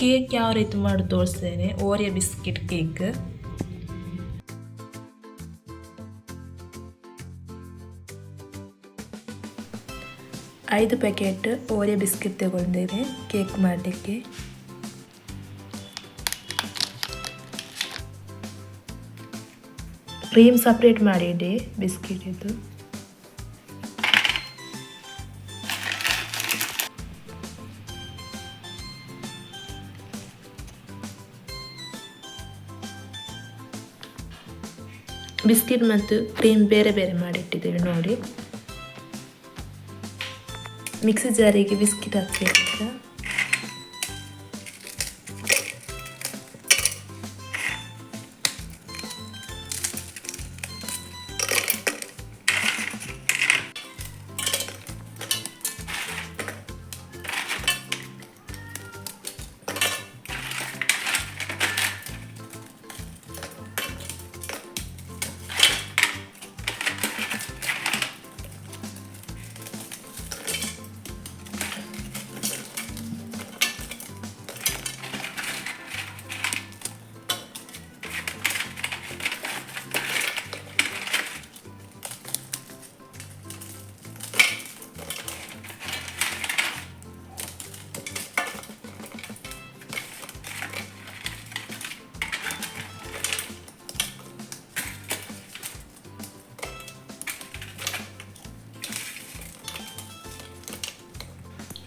Cake ಯಾವ ರೀತಿ ಮಾಡಿ ತೋರಿಸ್ತೇನೆ. ಓರಿಯ ಬಿಸ್ಕಿಟ್ ಕೇಕ್ ಐದು ಪ್ಯಾಕೆಟ್ ಓರಿಯ ಬಿಸ್ಕಿಟ್ ತಗೊಂಡಿದೆ ಕೇಕ್ ಮಾಡಲಿಕ್ಕೆ. ಕ್ರೀಮ್ ಸಪ್ರೇಟ್ ಮಾಡಿಡಿ ಬಿಸ್ಕಿಟ್ ಇದು. ಬಿಸ್ಕಿಟ್ ಮತ್ತು ಕ್ರೀಮ್ ಬೇರೆ ಬೇರೆ ಮಾಡಿಟ್ಟಿದ್ದೇವೆ ನೋಡಿ. ಮಿಕ್ಸಿ ಜಾರಿಗೆ ಬಿಸ್ಕಿಟ್ ಹಾಕಬೇಕು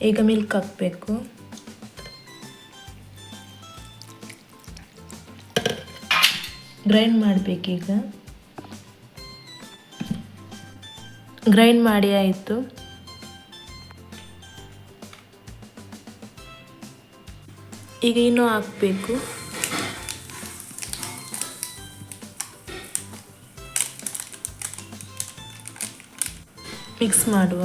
ಈಗ ಮಿಲ್ಕ್ ಹಾಕಬೇಕು. ಗ್ರೈಂಡ್ ಮಾಡಬೇಕೀಗ ಗ್ರೈಂಡ್ ಮಾಡಿ ಆಯಿತು. ಈಗ ಇನ್ನೂ ಹಾಕಬೇಕು. ಮಿಕ್ಸ್ ಮಾಡುವ.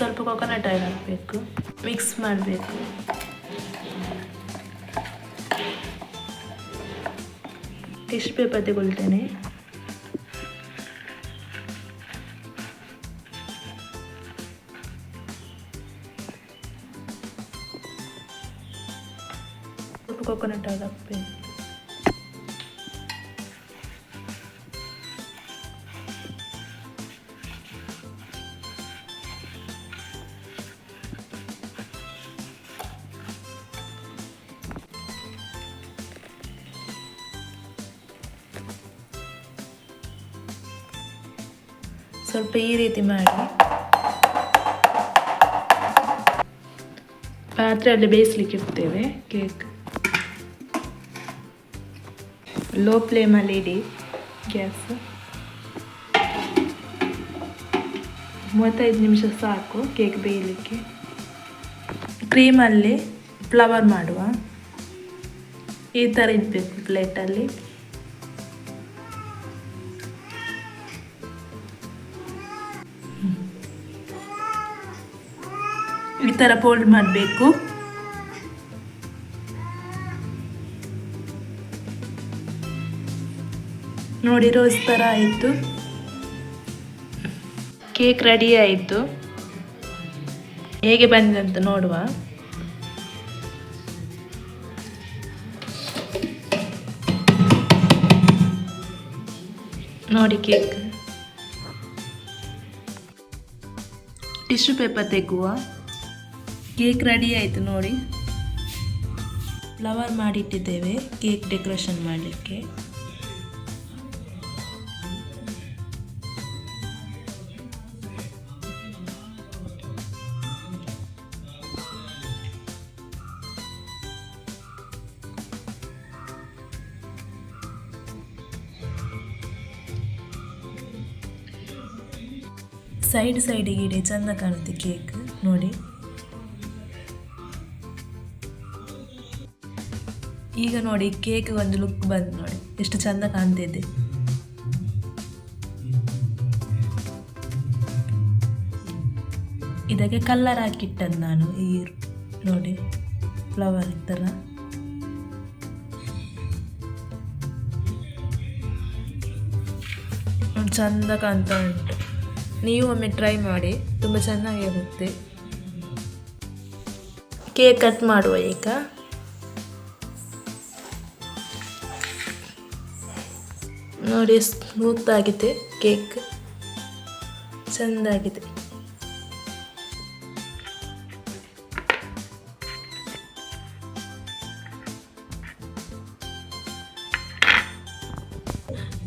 ಸ್ವಲ್ಪ ಕೊಕೊನಟ್ ಆಯಿಲ್ ಹಾಕಬೇಕು. ಮಿಕ್ಸ್ ಮಾಡಬೇಕು. ಟಿಶ್ಯೂ ಪೇಪರ್ ತಗೊಳ್ತೇನೆ. ಸ್ವಲ್ಪ ಕೊಕೊನಟ್ ಆಯಿಲ್ ಹಾಕಬೇಕು. ಸ್ವಲ್ಪ ಈ ರೀತಿ ಮಾಡಿ. ಪಾತ್ರೆಯಲ್ಲಿ ಬೇಯಿಸ್ಲಿಕ್ಕೆ ಇಡ್ತೇವೆ ಕೇಕ್. ಲೋ ಫ್ಲೇಮಲ್ಲಿ ಇಡಿ ಗ್ಯಾಸ್. ಮೂವತ್ತೈದು ನಿಮಿಷ ಸಾಕು ಕೇಕ್ ಬೇಯಲಿಕ್ಕೆ. ಕ್ರೀಮಲ್ಲಿ ಫ್ಲವರ್ ಮಾಡುವ. ಈ ಥರ ಇಡಬೇಕು ಪ್ಲೇಟಲ್ಲಿ ಈ ಥರ ಫೋಲ್ಡ್ ಮಾಡಬೇಕು. ನೋಡಿ ರೋಸ್ ಥರ ಆಯಿತು. ಕೇಕ್ ರೆಡಿ ಆಯಿತು. ಹೇಗೆ ಬಂದಿದೆ ಅಂತ ನೋಡುವ. ನೋಡಿ ಕೇಕ್ ಟಿಶ್ಯೂ ಪೇಪರ್ ತೆಗುವ ಕೇಕ್ ರೆಡಿ ಆಯಿತು ನೋಡಿ. ಫ್ಲವರ್ ಮಾಡಿಟ್ಟಿದ್ದೇವೆ, ಕೇಕ್ ಡೆಕೋರೇಷನ್ ಮಾಡಲಿಕ್ಕೆ. ಸೈಡ್ ಸೈಡಿಗೆ ಇಡಿ ಚೆಂದ ಕಾಣುತ್ತೆ ಕೇಕ್. ನೋಡಿ. ಈಗ ನೋಡಿ ಕೇಕ್ ಒಂದು ಲುಕ್ ಬಂದು ನೋಡಿ. ಎಷ್ಟು ಚಂದ ಕಾಣ್ತಿದೆ ಇದಕ್ಕೆ ಕಲ್ಲರ್ ಹಾಕಿಟ್ಟದ್ದು ನಾನು, ಈ ನೋಡಿ ಫ್ಲವರ್ ಇತ್ತಲ್ಲ ಚಂದ ಕಾಣ್ತಾ ಉಂಟು. ನೀವು ಒಮ್ಮೆ ಟ್ರೈ ಮಾಡಿ, ತುಂಬ ಚೆನ್ನಾಗಿರುತ್ತೆ. ಕೇಕ್ ಕಟ್ ಮಾಡುವ ಈಗ. ನೋಡಿ ಸ್ಮೂತ್ ಆಗಿದೆ cake ಚೆಂದಾಗಿದೆ.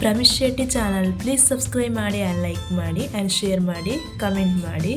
Pramesh Shetty channel please subscribe ಮಾಡಿ ಆ್ಯಂಡ್ ಲೈಕ್ ಮಾಡಿ ಆ್ಯಂಡ್ ಶೇರ್ ಮಾಡಿ ಕಮೆಂಟ್ ಮಾಡಿ.